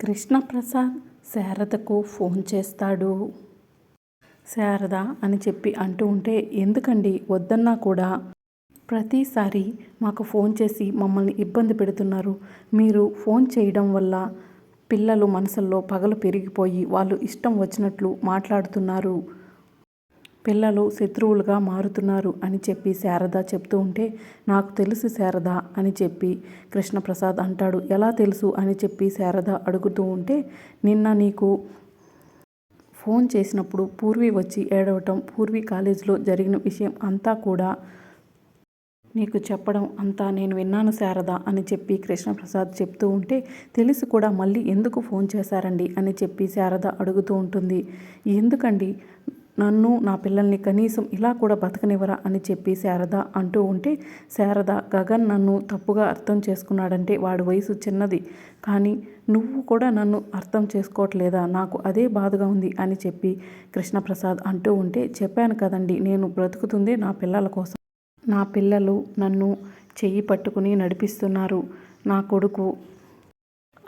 Krishnaprasad శారదకు phone చేస్తాడు. శారద అని చెప్పి అంటూ ఉంటే ఎందుకండి వద్దన్నా కూడా? ప్రతిసారి మాకు ఫోన్ చేసి మమ్మల్ని ఇబ్బంది పెడుతున్నారు. మీరు ఫోన్ చేయడం వల్ల పిల్లలు మనసుల్లో పగలు పెరిగిపోయి వాళ్ళు ఇష్టం వచ్చినట్లు మాట్లాడుతున్నారు. పిల్లలు శత్రువులుగా మారుతున్నారు అని చెప్పి శారద చెప్తూ ఉంటే నాకు తెలుసు శారద అని చెప్పి కృష్ణప్రసాద్ అంటాడు. ఎలా తెలుసు? అని చెప్పి శారద అడుగుతూ ఉంటే నిన్న నీకు ఫోన్ చేసినప్పుడు పూర్వి వచ్చి ఏడవటం పూర్వి కాలేజీలో జరిగిన విషయం అంతా కూడా నీకు చెప్పడం అంతా నేను విన్నాను శారద అని చెప్పి కృష్ణప్రసాద్ చెప్తూ ఉంటే తెలిసి కూడా మళ్ళీ ఎందుకు ఫోన్ చేశారండి? అని చెప్పి శారద అడుగుతూ ఉంటుంది. ఎందుకండి? నన్ను నా పిల్లల్ని కనీసం ఇలా కూడా బతకనివ్వరా అని చెప్పి శారద అంటూ ఉంటే శారద గగన్ నన్ను తప్పుగా అర్థం చేసుకున్నాడంటే వాడి వయసు చిన్నది. కానీ నువ్వు కూడా నన్ను అర్థం చేసుకోవట్లేదా? నాకు అదే బాధగా ఉంది అని చెప్పి కృష్ణప్రసాద్ అంటూ ఉంటే చెప్పాను కదండి నేను బ్రతుకుతుంది నా పిల్లల కోసం. నా పిల్లలు నన్ను చెయ్యి పట్టుకుని నడిపిస్తున్నారు. నా కొడుకు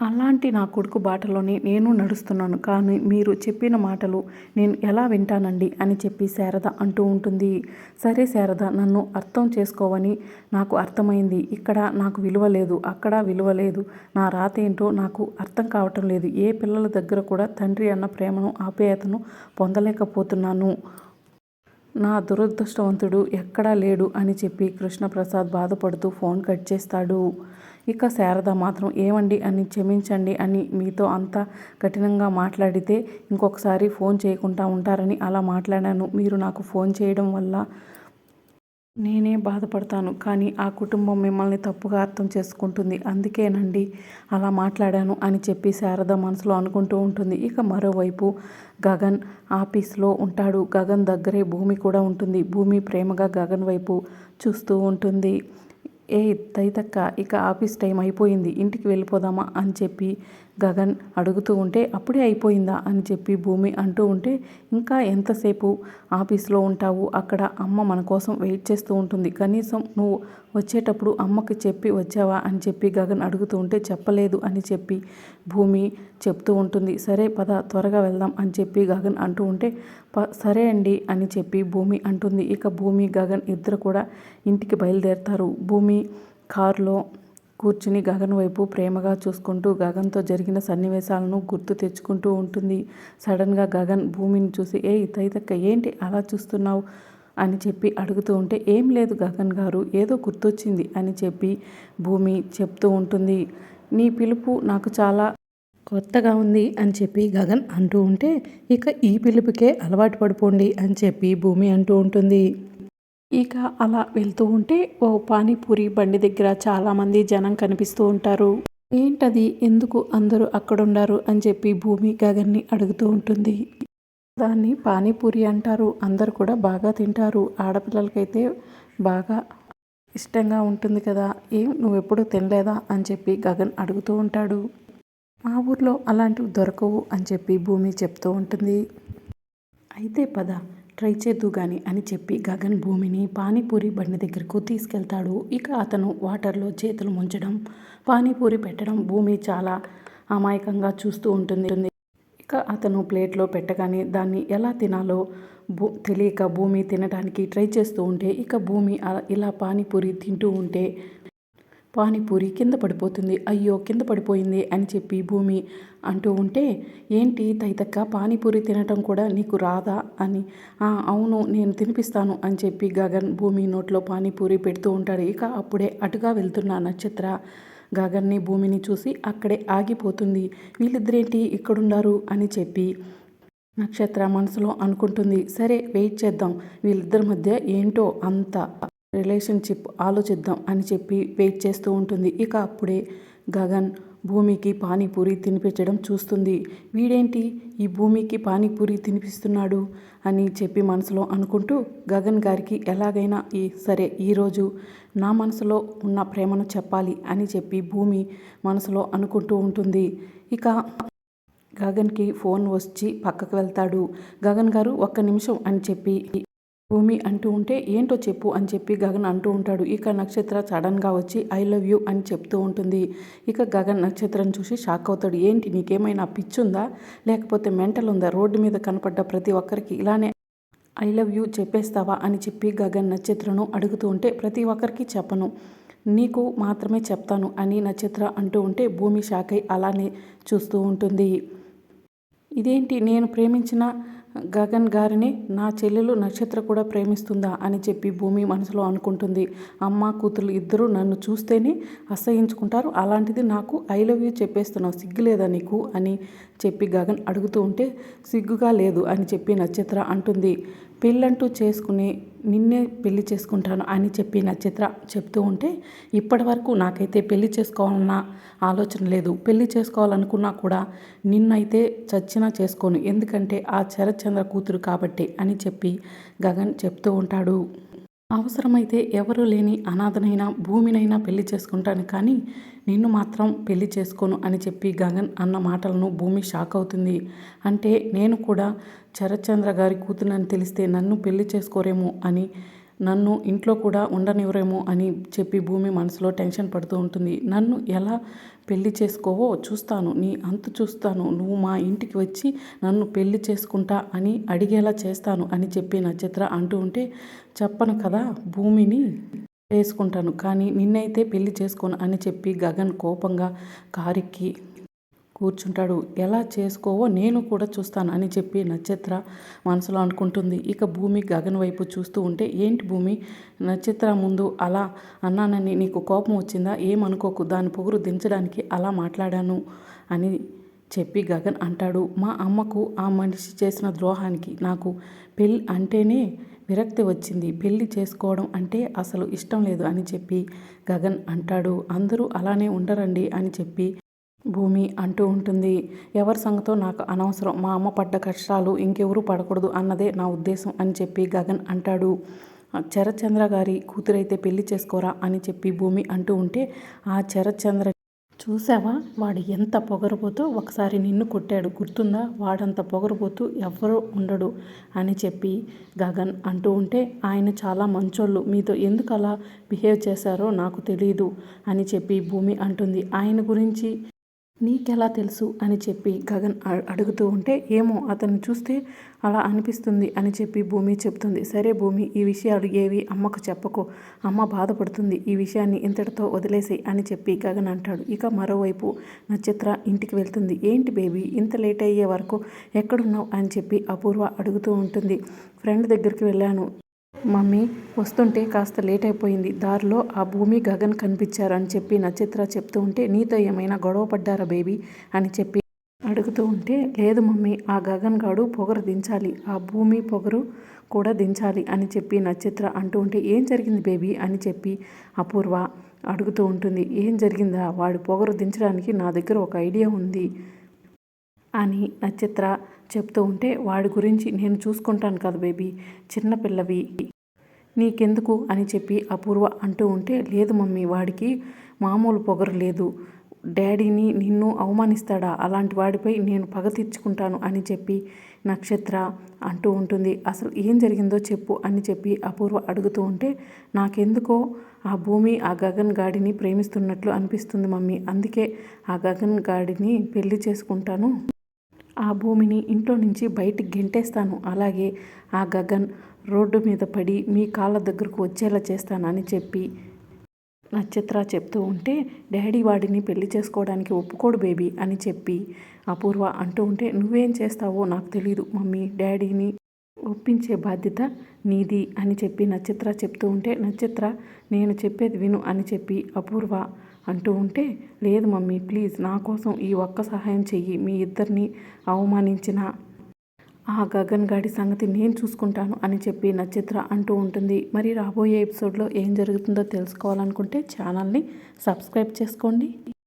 అలాంటి నా కొడుకు బాటలోనే నేను నడుస్తున్నాను. కానీ మీరు చెప్పిన మాటలు నేను ఎలా వింటానండి? అని చెప్పి శారద అంటూ ఉంటుంది. సరే శారద నన్ను అర్థం చేసుకోవని నాకు అర్థమైంది. ఇక్కడ నాకు విలువ లేదు అక్కడ విలువ లేదు. నా రాత ఏంటో నాకు అర్థం కావటం లేదు. ఏ పిల్లల దగ్గర కూడా తండ్రి అన్న ప్రేమను ఆప్యాయతను పొందలేకపోతున్నాను. నా దురదృష్టవంతుడు ఎక్కడా లేడు అని చెప్పి కృష్ణప్రసాద్ బాధపడుతూ ఫోన్ కట్ చేస్తాడు. ఇక శారద మాత్రం ఏమండి అని క్షమించండి అని మీతో అంత కఠినంగా మాట్లాడితే ఇంకొకసారి ఫోన్ చేయకుండా ఉంటారని అలా మాట్లాడాను. మీరు నాకు ఫోన్ చేయడం వల్ల నేనే బాధపడతాను కానీ ఆ కుటుంబం మిమ్మల్ని తప్పుగా అర్థం చేసుకుంటుంది. అందుకేనండి అలా మాట్లాడాను అని చెప్పి శారద మనసులో అనుకుంటూ ఉంటుంది. ఇక మరోవైపు గగన్ ఆఫీస్లో ఉంటాడు. గగన్ దగ్గరే భూమి కూడా ఉంటుంది. భూమి ప్రేమగా గగన్ వైపు చూస్తూ ఉంటుంది. ఏ తైతక్క ఇక ఆఫీస్ టైం అయిపోయింది. ఇంటికి వెళ్ళిపోదామా అని చెప్పి గగన్ అడుగుతూ ఉంటే అప్పుడే అయిపోయిందా? అని చెప్పి భూమి అంటూ ఉంటే ఇంకా ఎంతసేపు ఆఫీస్లో ఉంటావు? అక్కడ అమ్మ మన కోసం వెయిట్ చేస్తూ ఉంటుంది. కనీసం నువ్వు వచ్చేటప్పుడు అమ్మకి చెప్పి వచ్చావా? అని చెప్పి గగన్ అడుగుతూ ఉంటే చెప్పలేదు అని చెప్పి భూమి చెప్తూ ఉంటుంది. సరే పద త్వరగా వెళ్దాం అని చెప్పి గగన్ అంటూ ఉంటే ప సరే అండి అని చెప్పి భూమి అంటుంది. ఇక భూమి గగన్ ఇద్దరు కూడా ఇంటికి బయలుదేరుతారు. భూమి కారులో కూర్చుని గగన్ వైపు ప్రేమగా చూసుకుంటూ గగన్తో జరిగిన సన్నివేశాలను గుర్తు తెచ్చుకుంటూ ఉంటుంది. సడన్గా గగన్ భూమిని చూసి ఏ తైతక్క ఏంటి అలా చూస్తున్నావు? అని చెప్పి అడుగుతూ ఉంటే ఏం లేదు గగన్ గారు ఏదో గుర్తొచ్చింది అని చెప్పి భూమి చెప్తూ ఉంటుంది. నీ పిలుపు నాకు చాలా కొత్తగా ఉంది అని చెప్పి గగన్ అంటూ ఉంటే ఇక ఈ పిలుపుకే అలవాటు పడిపోండి అని చెప్పి భూమి అంటూ ఉంటుంది. ఇక అలా వెళ్తూ ఉంటే ఓ పానీపూరి బండి దగ్గర చాలామంది జనం కనిపిస్తూ ఉంటారు. ఏంటది? ఎందుకు అందరూ అక్కడున్నారు అని చెప్పి భూమి గగన్ని అడుగుతూ ఉంటుంది. దాన్ని పానీపూరి అంటారు. అందరు కూడా బాగా తింటారు. ఆడపిల్లలకైతే బాగా ఇష్టంగా ఉంటుంది కదా. ఏం? నువ్వు ఎప్పుడు తినలేదా? అని చెప్పి గగన్ అడుగుతూ ఉంటాడు. మా ఊర్లో అలాంటివి దొరకవు అని చెప్పి భూమి చెప్తూ ఉంటుంది. అయితే పద. ట్రై చేద్దు గాని అని చెప్పి గగన్ భూమిని పానీపూరి బండి దగ్గరకు తీసుకెళ్తాడు. ఇక అతను వాటర్లో చేతులు ముంచడం పానీపూరి పెట్టడం భూమి చాలా అమాయకంగా చూస్తూ ఉంటుంది. ఇక అతను ప్లేట్లో పెట్టగానే దాన్ని ఎలా తినాలో భూ తెలియక భూమి తినడానికి ట్రై చేస్తూ ఉంటే ఇక భూమి ఇలా పానీపూరి తింటూ ఉంటే పానీపూరి కింద పడిపోతుంది. అయ్యో కింద పడిపోయింది అని చెప్పి భూమి అంటూ ఉంటే ఏంటి తైతక్క పానీపూరి తినటం కూడా నీకు రాదా అని. అవును నేను తినిపిస్తాను అని చెప్పి గగన్ భూమి నోట్లో పానీపూరి పెడుతూ ఉంటాడు. ఇక అప్పుడే అటుగా వెళ్తున్న నక్షత్ర గగన్ని భూమిని చూసి అక్కడే ఆగిపోతుంది. వీళ్ళిద్దరేంటి ఇక్కడున్నారు అని చెప్పి నక్షత్ర మనసులో అనుకుంటుంది. సరే వెయిట్ చేద్దాం. వీళ్ళిద్దరి మధ్య ఏంటో అంత రిలేషన్షిప్ ఆలోచిద్దాం అని చెప్పి వెయిట్ చేస్తూ ఉంటుంది. ఇక అప్పుడే గగన్ భూమికి పానీపూరి తినిపించడం చూస్తుంది. వీడేంటి ఈ భూమికి పానీపూరి తినిపిస్తున్నాడు అని చెప్పి మనసులో అనుకుంటూ గగన్ గారికి ఎలాగైనా ఈ సరే ఈరోజు నా మనసులో ఉన్న ప్రేమను చెప్పాలి అని చెప్పి భూమి మనసులో అనుకుంటూ ఉంటుంది. ఇక గగన్కి ఫోన్ వచ్చి పక్కకు వెళ్తాడు. గగన్ గారు ఒక్క నిమిషం అని చెప్పి భూమి అంటూ ఉంటే ఏంటో చెప్పు అని చెప్పి గగన్ అంటూ ఉంటాడు. ఇక నక్షత్ర సడన్గా వచ్చి ఐ లవ్ యూ అని చెప్తూ ఉంటుంది. ఇక గగన్ నక్షత్రం చూసి షాక్ అవుతాడు. ఏంటి నీకేమైనా పిచ్చుందా? లేకపోతే మెంటల్ ఉందా రోడ్డు మీద కనపడ్డ ప్రతి ఒక్కరికి ఇలానే ఐ లవ్ యూ చెప్పేస్తావా? అని చెప్పి గగన్ నక్షత్రను అడుగుతూ ఉంటే ప్రతి ఒక్కరికి చెప్పను. నీకు మాత్రమే చెప్తాను అని నక్షత్ర అంటూ ఉంటే భూమి షాక్ అయి అలానే చూస్తూ ఉంటుంది. ఇదేంటి? నేను ప్రేమించిన గగన్ గారిని నా చెల్లెలు నక్షత్ర కూడా ప్రేమిస్తుందా? అని చెప్పి భూమి మనసులో అనుకుంటుంది. అమ్మ కూతురు ఇద్దరు నన్ను చూస్తేనే అసహించుకుంటారు. అలాంటిది నాకు ఐ లవ్ యూ చెప్పేస్తున్నావు. సిగ్గు లేదా నీకు? అని చెప్పి గగన్ అడుగుతూ ఉంటే సిగ్గుగా లేదు అని చెప్పి నక్షత్ర అంటుంది. పెళ్ళంటూ చేసుకుని నిన్నే పెళ్ళి చేసుకుంటాను అని చెప్పి నక్షత్ర చెప్తూ ఉంటే ఇప్పటి వరకు నాకైతే పెళ్ళి చేసుకోవాలన్న ఆలోచన లేదు. పెళ్ళి చేసుకోవాలనుకున్నా కూడా నిన్నైతే చచ్చినా చేసుకోను. ఎందుకంటే ఆ శరత్చంద్ర కూతురు కాబట్టి అని చెప్పి గగన్ చెప్తూ ఉంటాడు. అవసరమైతే ఎవరూ లేని అనాథనైనా భూమినైనా పెళ్ళి చేసుకుంటాను కానీ నిన్ను మాత్రం పెళ్ళి చేసుకోను అని చెప్పి గగన్ అన్న మాటలను భూమి షాక్ అవుతుంది. అంటే నేను కూడా శరత్చంద్ర గారి కూతురని తెలిస్తే నన్ను పెళ్ళి చేసుకోరేమో అని నన్ను ఇంట్లో కూడా ఉండనివ్వరేమో అని చెప్పి భూమి మనసులో టెన్షన్ పడుతూ ఉంటుంది. నన్ను ఎలా పెళ్ళి చేసుకోవో చూస్తాను నీ అంతు చూస్తాను నువ్వు మా ఇంటికి వచ్చి నన్ను పెళ్ళి చేసుకుంటా అని అడిగేలా చేస్తాను అని చెప్పి నక్షత్ర అంటూ ఉంటే చెప్పను కదా భూమిని చేసుకుంటాను కానీ నిన్నైతే పెళ్ళి చేసుకోను అని చెప్పి గగన్ కోపంగా కారిక్కి కూర్చుంటాడు. ఎలా చేసుకోవో నేను కూడా చూస్తాను అని చెప్పి నక్షత్ర మనసులో అనుకుంటుంది. ఇక భూమి గగన్ వైపు చూస్తూ ఉంటే ఏంటి భూమి? నక్షత్ర ముందు అలా అన్నానని నీకు కోపం వచ్చిందా? ఏమనుకోకు దాని పొగురు దించడానికి అలా మాట్లాడాను అని చెప్పి గగన్ అంటాడు. మా అమ్మకు ఆ మనిషి చేసిన ద్రోహానికి నాకు పెళ్ళి అంటేనే విరక్తి వచ్చింది. పెళ్ళి చేసుకోవడం అంటే అసలు ఇష్టం లేదు అని చెప్పి గగన్ అంటాడు. అందరూ అలానే ఉండరండి అని చెప్పి భూమి అంటూ ఉంటుంది. ఎవరి సంగతో నాకు అనవసరం? మా అమ్మ పడ్డ కష్టాలు ఇంకెవరూ పడకూడదు అన్నదే నా ఉద్దేశం అని చెప్పి గగన్ అంటాడు. చరచంద్ర గారి కూతురైతే పెళ్ళి చేసుకోరా అని చెప్పి భూమి అంటూ ఉంటే ఆ చరచంద్ర చూసావా వాడు ఎంత పొగరబోతూ ఒకసారి నిన్ను కొట్టాడు. గుర్తుందా? వాడంత పొగరబోతూ ఎవ్వరూ ఉండడు అని చెప్పి గగన్ అంటూ ఉంటే ఆయన చాలా మంచోళ్ళు. మీతో ఎందుకు అలా బిహేవ్ చేశారో నాకు తెలియదు అని చెప్పి భూమి అంటుంది. ఆయన గురించి నీకెలా తెలుసు? అని చెప్పి గగన్ అడుగుతూ ఉంటే ఏమో అతన్ని చూస్తే అలా అనిపిస్తుంది అని చెప్పి భూమి చెప్తుంది. సరే భూమి ఈ విషయాలు ఏవి అమ్మకు చెప్పకు. అమ్మ బాధపడుతుంది. ఈ విషయాన్ని ఇంతటితో వదిలేసి అని చెప్పి గగన్ అంటాడు. ఇక మరోవైపు నక్షత్ర ఇంటికి వెళ్తుంది. ఏంటి బేబీ ఇంత లేట్ అయ్యే వరకు ఎక్కడున్నావు? అని చెప్పి అపూర్వ అడుగుతూ ఉంటుంది. ఫ్రెండ్ దగ్గరికి వెళ్ళాను. మమ్మీ వస్తుంటే కాస్త లేట్ అయిపోయింది దారిలో ఆ భూమి గగన్ కనిపించారు అని చెప్పి నక్షత్ర చెప్తూ ఉంటే నీతో ఏమైనా గొడవ పడ్డారా బేబీ? అని చెప్పి అడుగుతూ ఉంటే లేదు మమ్మీ ఆ గగన్ గాడు పొగరు దించాలి. ఆ భూమి పొగరు కూడా దించాలి అని చెప్పి నక్షత్ర అంటూ ఉంటే ఏం జరిగింది బేబీ? అని చెప్పి అపూర్వ అడుగుతూ ఉంటుంది. ఏం జరిగిందా? వాడు పొగరు దించడానికి నా దగ్గర ఒక ఐడియా ఉంది అని నక్షత్ర చెప్తూ ఉంటే వాడి గురించి నేను చూసుకుంటాను కదా బేబీ చిన్నపిల్లవి నీకెందుకు అని చెప్పి అపూర్వ అంటూ ఉంటే లేదు మమ్మీ వాడికి మామూలు పొగరు లేదు. డాడీని నిన్ను అవమానిస్తాడా? అలాంటి వాడిపై నేను పగ తీర్చుకుంటాను అని చెప్పి నక్షత్ర అంటూ ఉంటుంది. అసలు ఏం జరిగిందో చెప్పు అని చెప్పి అపూర్వ అడుగుతూ ఉంటే నాకెందుకో ఆ భూమి ఆ గగన్ గాడిని ప్రేమిస్తున్నట్లు అనిపిస్తుంది మమ్మీ. అందుకే ఆ గగన్ గాడిని పెళ్ళి చేసుకుంటాను. ఆ భూమిని ఇంట్లో నుంచి బయటికి గెంటేస్తాను. అలాగే ఆ గగన్ రోడ్డు మీద పడి మీ కాళ్ళ దగ్గరకు వచ్చేలా చేస్తానని చెప్పి నక్షత్ర చెప్తూ ఉంటే డాడీ వాడిని పెళ్ళి చేసుకోవడానికి ఒప్పుకోడు బేబీ అని చెప్పి అపూర్వ అంటూ ఉంటే నువ్వేం చేస్తావో నాకు తెలియదు మమ్మీ డాడీని ఒప్పించే బాధ్యత నీది అని చెప్పి నక్షత్ర చెప్తూ ఉంటే నక్షత్ర నేను చెప్పేది విను అని చెప్పి అపూర్వ అంటూ ఉంటే లేదు మమ్మీ ప్లీజ్ నా కోసం ఈ ఒక్క సహాయం చెయ్యి మీ ఇద్దరిని అవమానించిన. ఆ గగన్ గాడి సంగతి నేను చూసుకుంటాను అని చెప్పి నక్షత్ర అంటూ ఉంటుంది. మరి రాబోయే ఎపిసోడ్లో ఏం జరుగుతుందో తెలుసుకోవాలనుకుంటే ఛానల్ని సబ్స్క్రైబ్ చేసుకోండి.